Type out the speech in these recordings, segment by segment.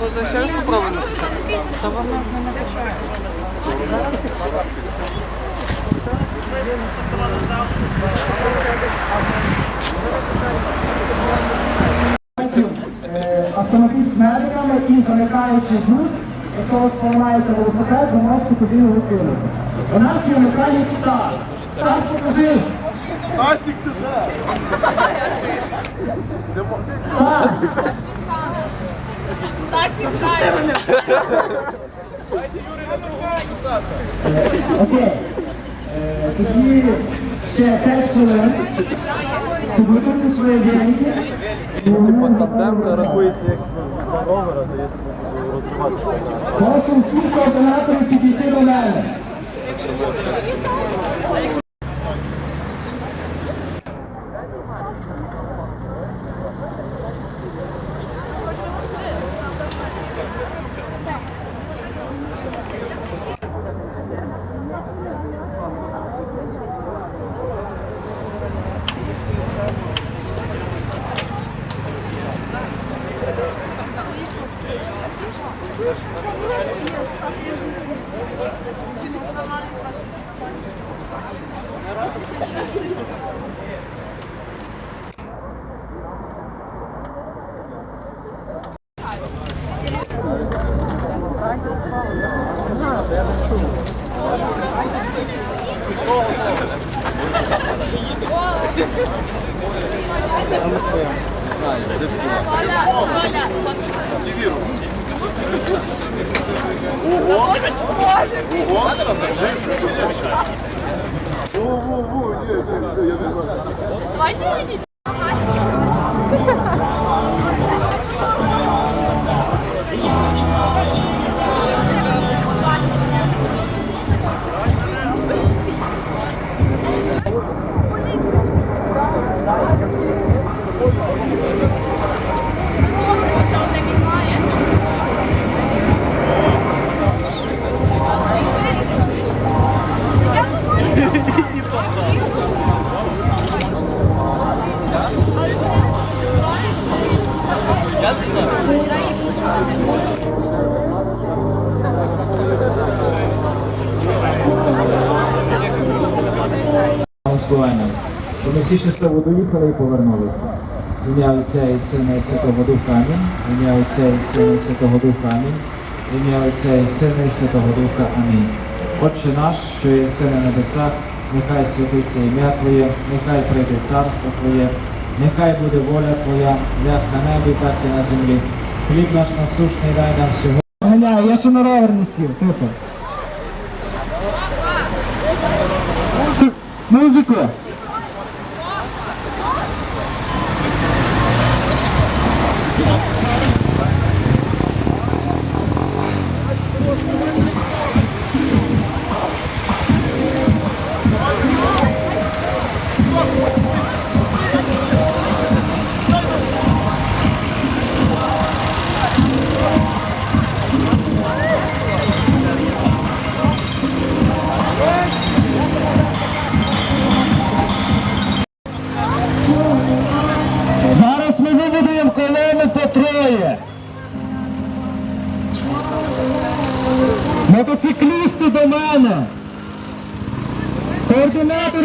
Е, автомобіль з медиками і замикаючи груз, якщо у вас поламається велосипед, ви можете туди його кинути. У нас є механік Стас. Стас, покажи. Стасік, ти де? Стас. Окей. Е, Тоді ще 5 хвилин. щоб виконати свої віники. Тандем рахується як ровера, то є розривати. Прошу всіх координаторів підійти до мене. Во-во-во, ні, все, я не знаю. Щоб ми всі щасливо доїхали і повернулися. Ім'я Отця і Сина і Святого Духа Амінь. Ім'я Отця і Сина і Святого Духа Амінь. Ім'я Отця і Сина і Святого Духа Амінь. Отче наш, що є син на небесах, нехай святиться ім'я Твоє, нехай прийде царство Твоє, нехай буде воля Твоя, як на небі, так і на землі. Хліб наш насущний дай нам сьогодні. Ганяю, я ще на ровер не сів, тихо. Музику. Зараз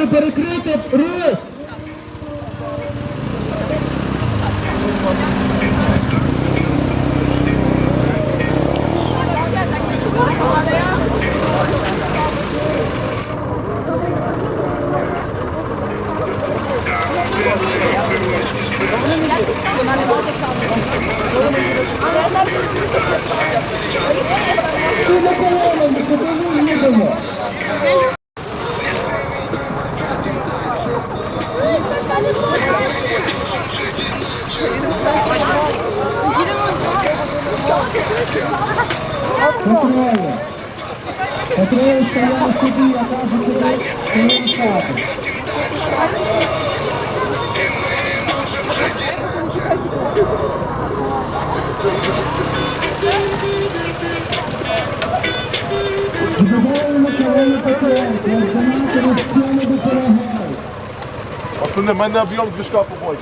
перекрити рух. Od co nie będę bijął Gryszka po.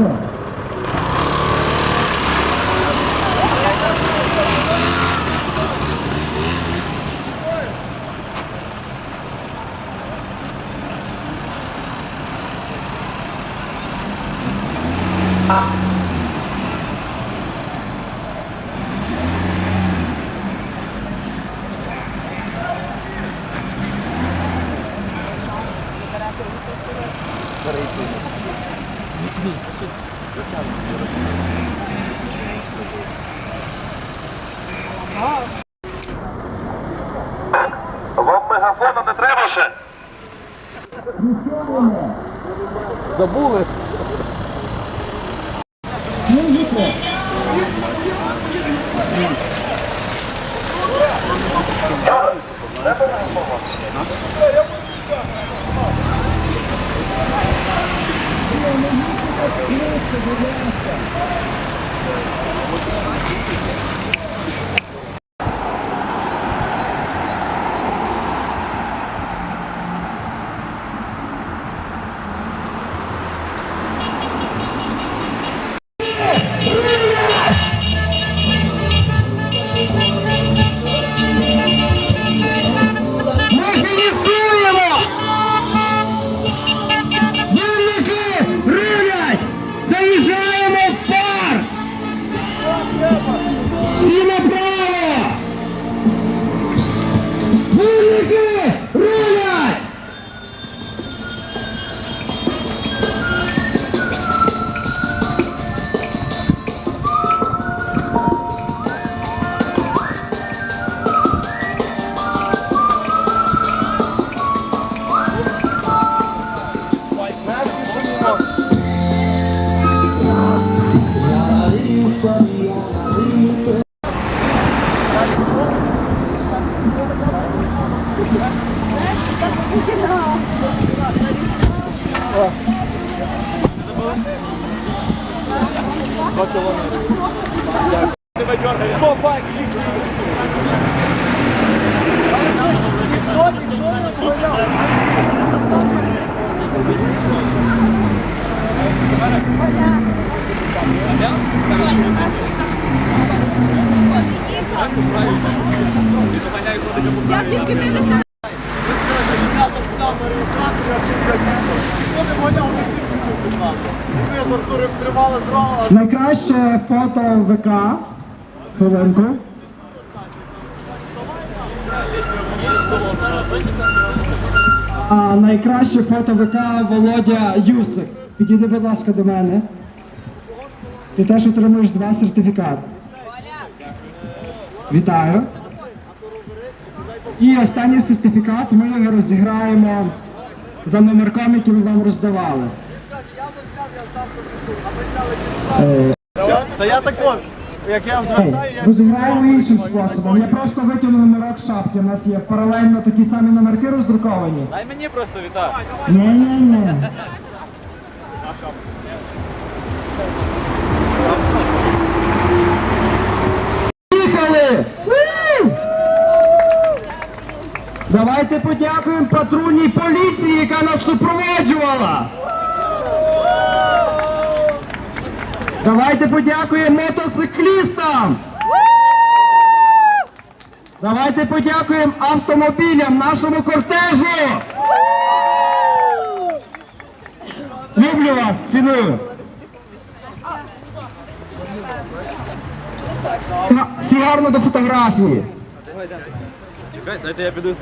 Cool. Забули? Тебе дергає. Хто? Я тільки дивлюся. Ніхто не гоняв, не підключив будь ласка. Ми з Артуром тримали дрова, Найкраще фото ВК. Хвилинку. А найкраще фото ВК Володя Юсик. Підійди, будь ласка, до мене. Ти теж отримуєш два сертифікати. Вітаю. І останній сертифікат ми його розіграємо за номерком, який ми вам роздавали. Та я так як я звертаю, я Розіграємо іншим способом. Я просто витягну номерок шапки. У нас є паралельно такі самі номерки роздруковані. Дай мені просто вітаю. Ні, ні, ні. Їхали! Давайте подякуємо патрульній поліції, яка нас супроводжувала. Давайте подякуємо мотоциклістам. Давайте подякуємо автомобілям нашому кортежу. Люблю вас, ціную. Всі гарно до фотографії. Чекай, дайте я піду.